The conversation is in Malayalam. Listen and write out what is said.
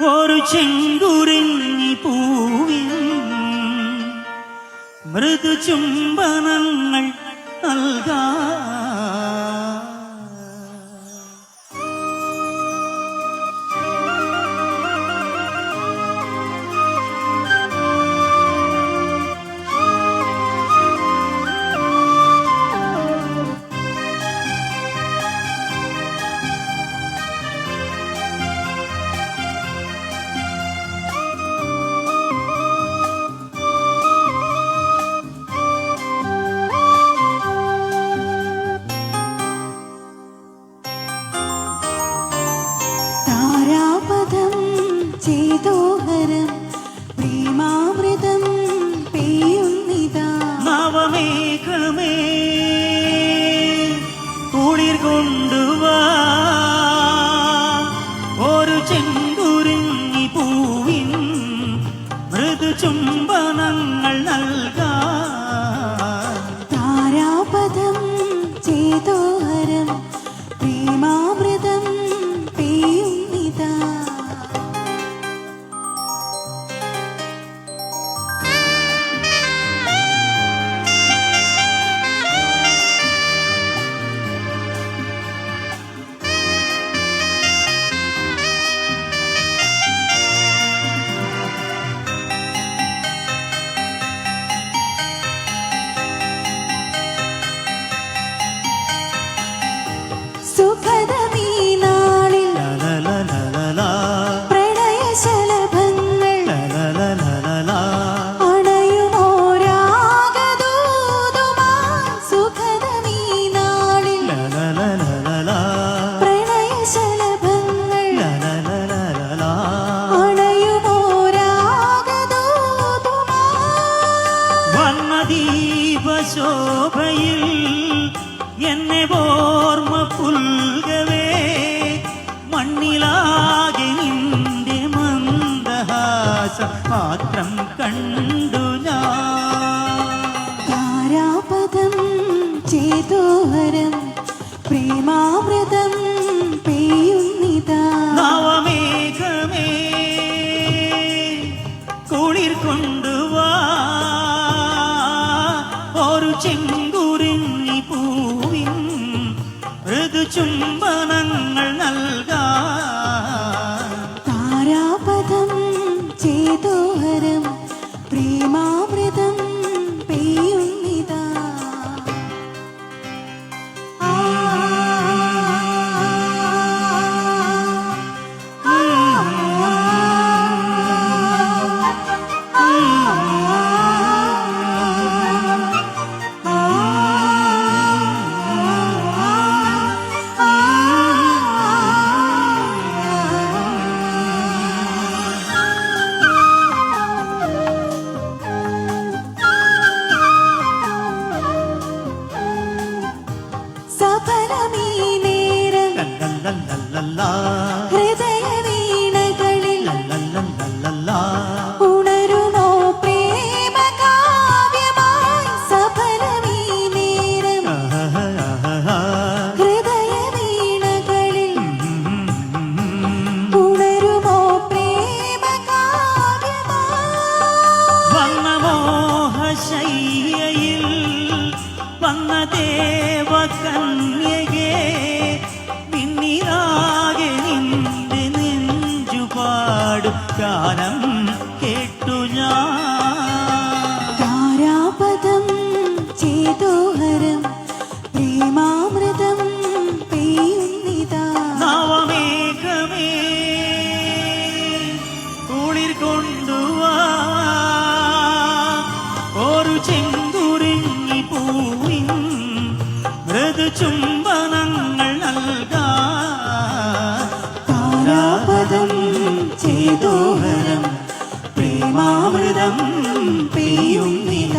ഒരു ചെങ്കുറിഞ്ഞി പൂവിൽ മൃദു ചുംബനങ്ങൾ നൽകാ ചേതോഹരം പ്രേമാമൃതം പെയ്യുന്നിതാ. നവമേഘമേ കുളിർ കൊണ്ടുവാ. ഒരു ചെങ്കുരുങ്ങി പൂവിൻ മൃദു ചുംബനങ്ങൾ വർണദീപശോഭയിൽ എന്നെ ഓർമ്മ പുൽകവേ. മണ്ണിലാകെ നിന്റെ മന്ദഹാസ മാത്രം കണ്ടു ഞാൻ. താരാപദം ചേതോഹരം പ്രേമാമൃതം ചേതോഹരം പ്രേമാമൃതം പെയ്യുന്നിതാ സഫലമീ നേരം. ഹൃദയവീണകളിൽ ഉണരുമോ പ്രേമ കാവ്യമായി മോഹശയ്യയിൽ വന്ന ദേവകന്യകേ ചേതോഹരം പ്രേമാമൃതം പെയ്യുന്നിതാ. നവമേഘമേ കുളിർ കൊണ്ടുവാ. ഒരു പൂവിൻ നൽകാ. താരാപദം ചേതോഹരം പ്രേമാമൃതം പെയ്യുന്നില്ല